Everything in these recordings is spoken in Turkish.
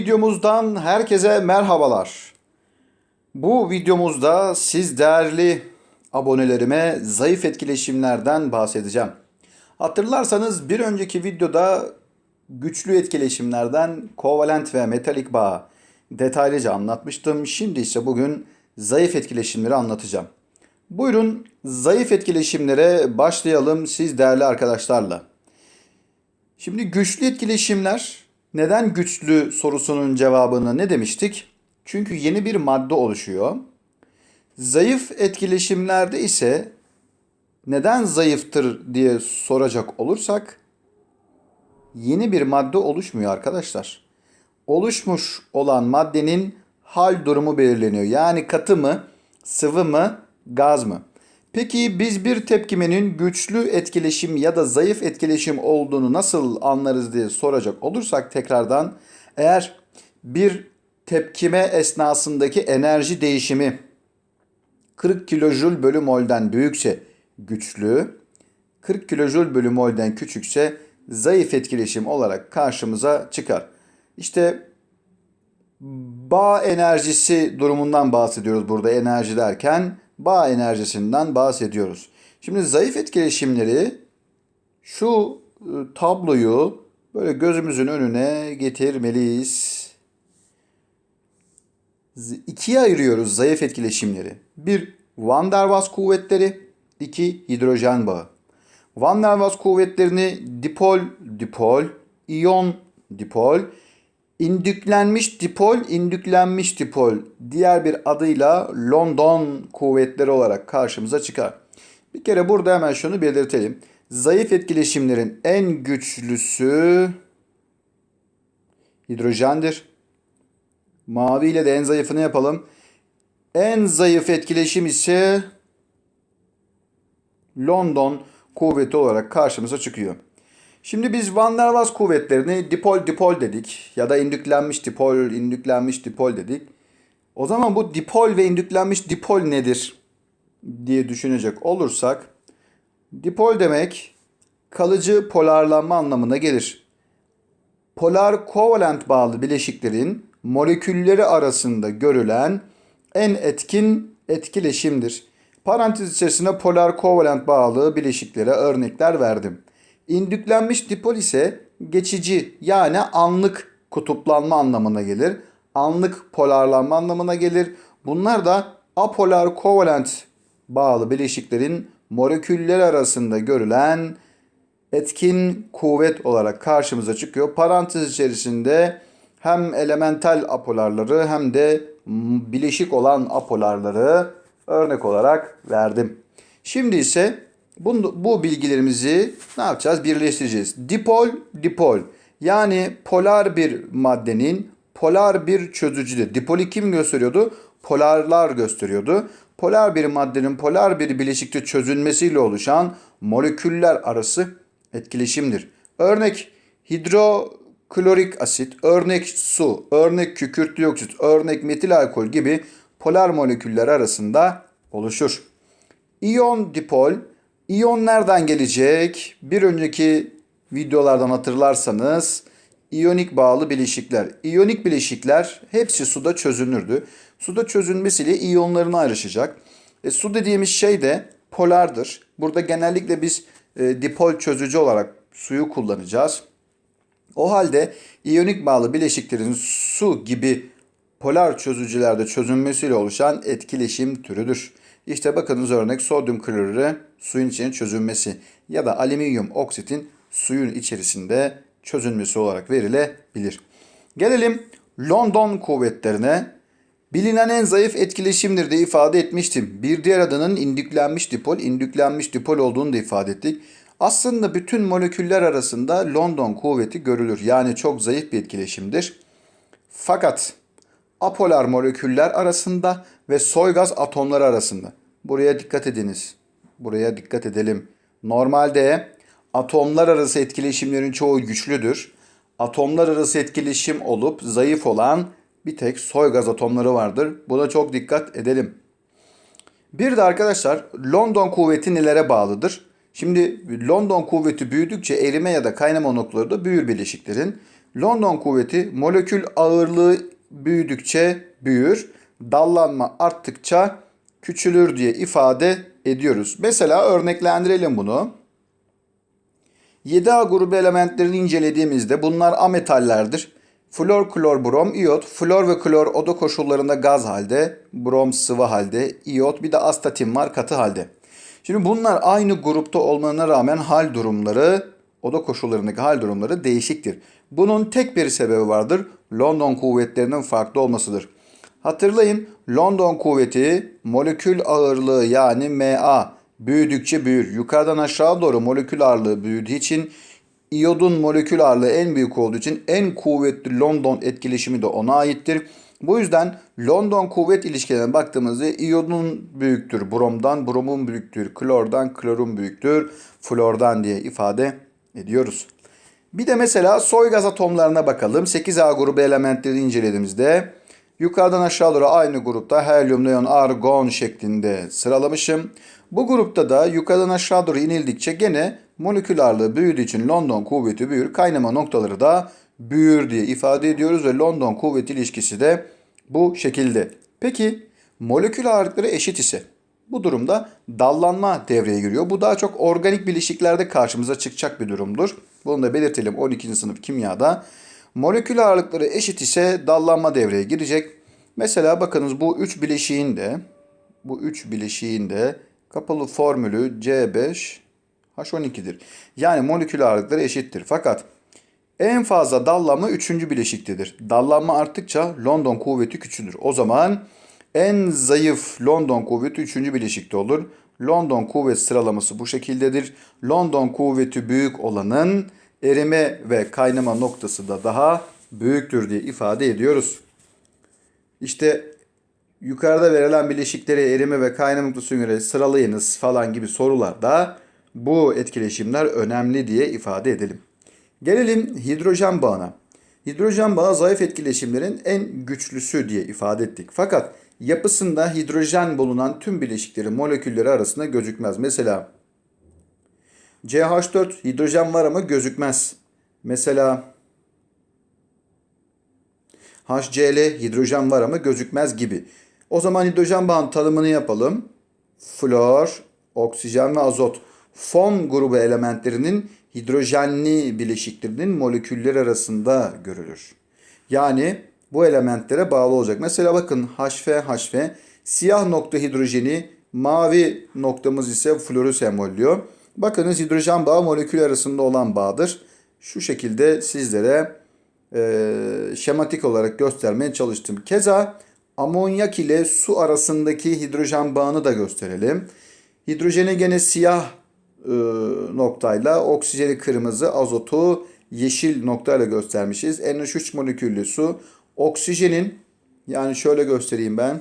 Videomuzdan herkese merhabalar. Bu videomuzda siz değerli abonelerime zayıf etkileşimlerden bahsedeceğim. Hatırlarsanız bir önceki videoda güçlü etkileşimlerden kovalent ve metalik bağ detaylıca anlatmıştım. Şimdi ise bugün zayıf etkileşimleri anlatacağım. Buyurun zayıf etkileşimlere başlayalım siz değerli arkadaşlarla. Şimdi güçlü etkileşimler neden güçlü sorusunun cevabını ne demiştik? Çünkü yeni bir madde oluşuyor. Zayıf etkileşimlerde ise neden zayıftır diye soracak olursak yeni bir madde oluşmuyor arkadaşlar. Oluşmuş olan maddenin hal durumu belirleniyor. Yani katı mı, sıvı mı, gaz mı? Peki biz bir tepkimenin güçlü etkileşim ya da zayıf etkileşim olduğunu nasıl anlarız diye soracak olursak tekrardan eğer bir tepkime esnasındaki enerji değişimi 40 kilojül bölü mol'den büyükse güçlü, 40 kilojül bölü mol'den küçükse zayıf etkileşim olarak karşımıza çıkar. İşte bağ enerjisi durumundan bahsediyoruz burada enerji derken bağ enerjisinden bahsediyoruz. Şimdi zayıf etkileşimleri şu e, tabloyu böyle gözümüzün önüne getirmeliyiz. İkiye ayırıyoruz zayıf etkileşimleri. Bir Van der Waals kuvvetleri, iki hidrojen bağı. Van der Waals kuvvetlerini dipol, dipol, iyon, dipol, indüklenmiş dipol, indüklenmiş dipol diğer bir adıyla London kuvvetleri olarak karşımıza çıkar. Bir kere burada hemen şunu belirtelim. Zayıf etkileşimlerin en güçlüsü hidrojendir. Mavi ile de en zayıfını yapalım. En zayıf etkileşim ise London kuvveti olarak karşımıza çıkıyor. Şimdi biz Van der Waals kuvvetlerini dipol dipol dedik ya da indüklenmiş dipol indüklenmiş dipol dedik. O zaman bu dipol ve indüklenmiş dipol nedir diye düşünecek olursak dipol demek kalıcı polarlanma anlamına gelir. Polar kovalent bağlı bileşiklerin molekülleri arasında görülen en etkin etkileşimdir. Parantez içerisinde polar kovalent bağlı bileşiklere örnekler verdim. İndüklenmiş dipol ise geçici yani anlık kutuplanma anlamına gelir. Anlık polarlanma anlamına gelir. Bunlar da apolar kovalent bağlı bileşiklerin moleküller arasında görülen etkin kuvvet olarak karşımıza çıkıyor. Parantez içerisinde hem elemental apolarları hem de bileşik olan apolarları örnek olarak verdim. Şimdi ise bu, bu bilgilerimizi ne yapacağız? Birleştireceğiz. Dipol, dipol. Yani polar bir maddenin polar bir çözücüdür. Dipoli kim gösteriyordu? Polarlar gösteriyordu. Polar bir maddenin polar bir bileşikte çözülmesiyle oluşan moleküller arası etkileşimdir. Örnek hidroklorik asit, örnek su, örnek kükürt dioksit, örnek metil alkol gibi polar moleküller arasında oluşur. İyon dipol İyon nereden gelecek? Bir önceki videolardan hatırlarsanız iyonik bağlı bileşikler. İyonik bileşikler hepsi suda çözünürdü. Suda çözünmesiyle iyonlarına ayrışacak. E, su dediğimiz şey de polardır. Burada genellikle biz e, dipol çözücü olarak suyu kullanacağız. O halde iyonik bağlı bileşiklerin su gibi polar çözücülerde çözünmesiyle oluşan etkileşim türüdür. İşte bakınız örnek sodyum klorürü suyun içine çözünmesi ya da alüminyum oksitin suyun içerisinde çözünmesi olarak verilebilir. Gelelim London kuvvetlerine. Bilinen en zayıf etkileşimdir diye ifade etmiştim. Bir diğer adının indüklenmiş dipol, indüklenmiş dipol olduğunu da ifade ettik. Aslında bütün moleküller arasında London kuvveti görülür. Yani çok zayıf bir etkileşimdir. Fakat apolar moleküller arasında ve soygaz atomları arasında. Buraya dikkat ediniz. Buraya dikkat edelim. Normalde atomlar arası etkileşimlerin çoğu güçlüdür. Atomlar arası etkileşim olup zayıf olan bir tek soygaz atomları vardır. Buna çok dikkat edelim. Bir de arkadaşlar London kuvveti nelere bağlıdır? Şimdi London kuvveti büyüdükçe erime ya da kaynama noktaları da büyür bileşiklerin. London kuvveti molekül ağırlığı büyüdükçe büyür, dallanma arttıkça küçülür diye ifade ediyoruz. Mesela örneklendirelim bunu. 7A grubu elementlerini incelediğimizde bunlar ametallerdir. Flor, klor, brom, iyot. Flor ve klor oda koşullarında gaz halde, brom sıvı halde, iyot bir de astatin var katı halde. Şimdi bunlar aynı grupta olmalarına rağmen hal durumları, oda koşullarındaki hal durumları değişiktir. Bunun tek bir sebebi vardır. London kuvvetlerinin farklı olmasıdır. Hatırlayın London kuvveti molekül ağırlığı yani Ma büyüdükçe büyür. Yukarıdan aşağı doğru molekül ağırlığı büyüdüğü için iyodun molekül ağırlığı en büyük olduğu için en kuvvetli London etkileşimi de ona aittir. Bu yüzden London kuvvet ilişkilerine baktığımızda iyodun büyüktür bromdan, bromun büyüktür klordan, klorun büyüktür flordan diye ifade ediyoruz. Bir de mesela soy gaz atomlarına bakalım. 8A grubu elementleri incelediğimizde yukarıdan aşağı doğru aynı grupta helyum, neon, argon şeklinde sıralamışım. Bu grupta da yukarıdan aşağı doğru inildikçe gene molekül ağırlığı büyüdüğü için London kuvveti büyür. Kaynama noktaları da büyür diye ifade ediyoruz ve London kuvvet ilişkisi de bu şekilde. Peki molekül ağırlıkları eşit ise bu durumda dallanma devreye giriyor. Bu daha çok organik bileşiklerde karşımıza çıkacak bir durumdur. Bunu da belirtelim 12. sınıf kimyada. Molekül ağırlıkları eşit ise dallanma devreye girecek. Mesela bakınız bu 3 bileşiğin de bu 3 bileşiğin de kapalı formülü C5 H12'dir. Yani molekül ağırlıkları eşittir. Fakat en fazla dallanma 3. bileşiktedir. Dallanma arttıkça London kuvveti küçülür. O zaman en zayıf London kuvveti 3. bileşikte olur. London kuvvet sıralaması bu şekildedir. London kuvveti büyük olanın erime ve kaynama noktası da daha büyüktür diye ifade ediyoruz. İşte yukarıda verilen bileşikleri erime ve kaynama noktasına göre sıralayınız falan gibi sorularda bu etkileşimler önemli diye ifade edelim. Gelelim hidrojen bağına. Hidrojen bağı zayıf etkileşimlerin en güçlüsü diye ifade ettik. Fakat yapısında hidrojen bulunan tüm bileşikleri molekülleri arasında gözükmez. Mesela CH4 hidrojen var ama gözükmez. Mesela HCl hidrojen var ama gözükmez gibi. O zaman hidrojen bağın tanımını yapalım. Flor, oksijen ve azot. Fon grubu elementlerinin hidrojenli bileşiklerinin moleküller arasında görülür. Yani bu elementlere bağlı olacak. Mesela bakın HF, HF siyah nokta hidrojeni, mavi noktamız ise florü sembolliyor. Bakınız hidrojen bağı molekül arasında olan bağdır. Şu şekilde sizlere e, şematik olarak göstermeye çalıştım. Keza amonyak ile su arasındaki hidrojen bağını da gösterelim. Hidrojeni gene siyah e, noktayla, oksijeni kırmızı, azotu yeşil noktayla göstermişiz. NH3 moleküllü su. Oksijenin yani şöyle göstereyim ben.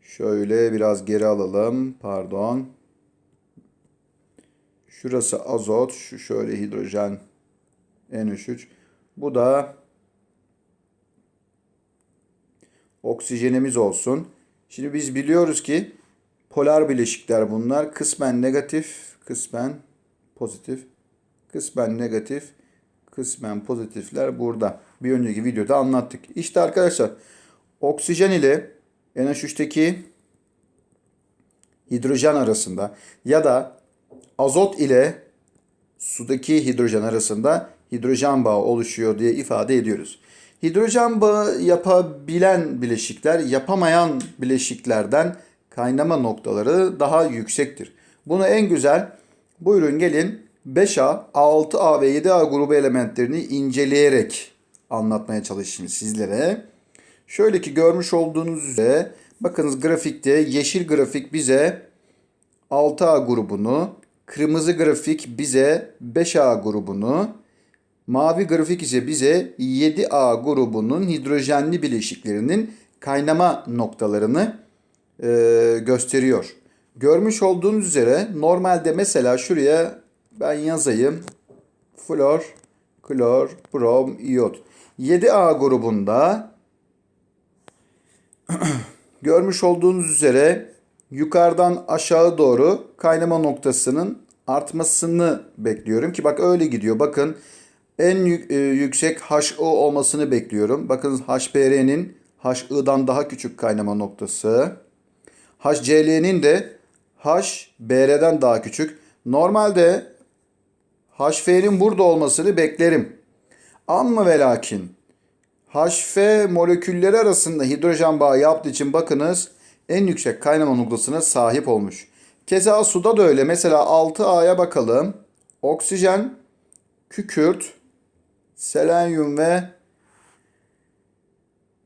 Şöyle biraz geri alalım. Pardon. Şurası azot. Şu şöyle hidrojen NH3. Bu da oksijenimiz olsun. Şimdi biz biliyoruz ki polar bileşikler bunlar. Kısmen negatif, kısmen pozitif. Kısmen negatif, kısmen pozitifler burada. Bir önceki videoda anlattık. İşte arkadaşlar oksijen ile NH3'teki hidrojen arasında ya da azot ile sudaki hidrojen arasında hidrojen bağı oluşuyor diye ifade ediyoruz. Hidrojen bağı yapabilen bileşikler yapamayan bileşiklerden kaynama noktaları daha yüksektir. Bunu en güzel buyurun gelin 5A, 6A ve 7A grubu elementlerini inceleyerek anlatmaya çalışayım sizlere. Şöyle ki görmüş olduğunuz üzere bakınız grafikte yeşil grafik bize 6A grubunu, kırmızı grafik bize 5A grubunu, mavi grafik ise bize 7A grubunun hidrojenli bileşiklerinin kaynama noktalarını e, gösteriyor. Görmüş olduğunuz üzere normalde mesela şuraya ben yazayım. Flor, klor, brom, iyot. 7A grubunda görmüş olduğunuz üzere yukarıdan aşağı doğru kaynama noktasının artmasını bekliyorum ki bak öyle gidiyor. Bakın en e, yüksek HI olmasını bekliyorum. Bakın HBR'nin HI'dan daha küçük kaynama noktası. HCL'nin de HBR'den daha küçük. Normalde HF'nin burada olmasını beklerim. Ama ve lakin HF molekülleri arasında hidrojen bağı yaptığı için bakınız en yüksek kaynama noktasına sahip olmuş. Keza suda da öyle. Mesela 6A'ya bakalım. Oksijen, kükürt, selenyum ve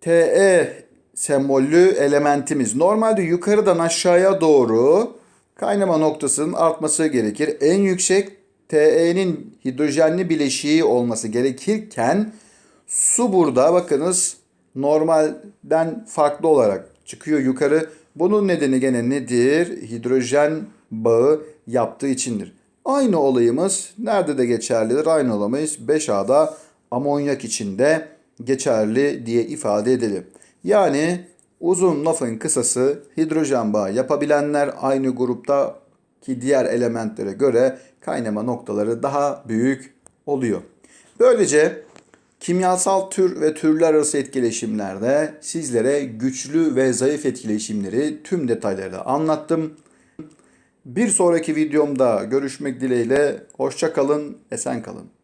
Te sembollü elementimiz. Normalde yukarıdan aşağıya doğru kaynama noktasının artması gerekir. En yüksek Te'nin hidrojenli bileşiği olması gerekirken su burada bakınız normalden farklı olarak çıkıyor yukarı. Bunun nedeni gene nedir? Hidrojen bağı yaptığı içindir. Aynı olayımız nerede de geçerlidir? Aynı olamayız 5A'da amonyak içinde geçerli diye ifade edelim. Yani uzun lafın kısası hidrojen bağı yapabilenler aynı grupta ki diğer elementlere göre kaynama noktaları daha büyük oluyor. Böylece kimyasal tür ve türler arası etkileşimlerde sizlere güçlü ve zayıf etkileşimleri tüm detaylarıyla anlattım. Bir sonraki videomda görüşmek dileğiyle hoşça kalın, esen kalın.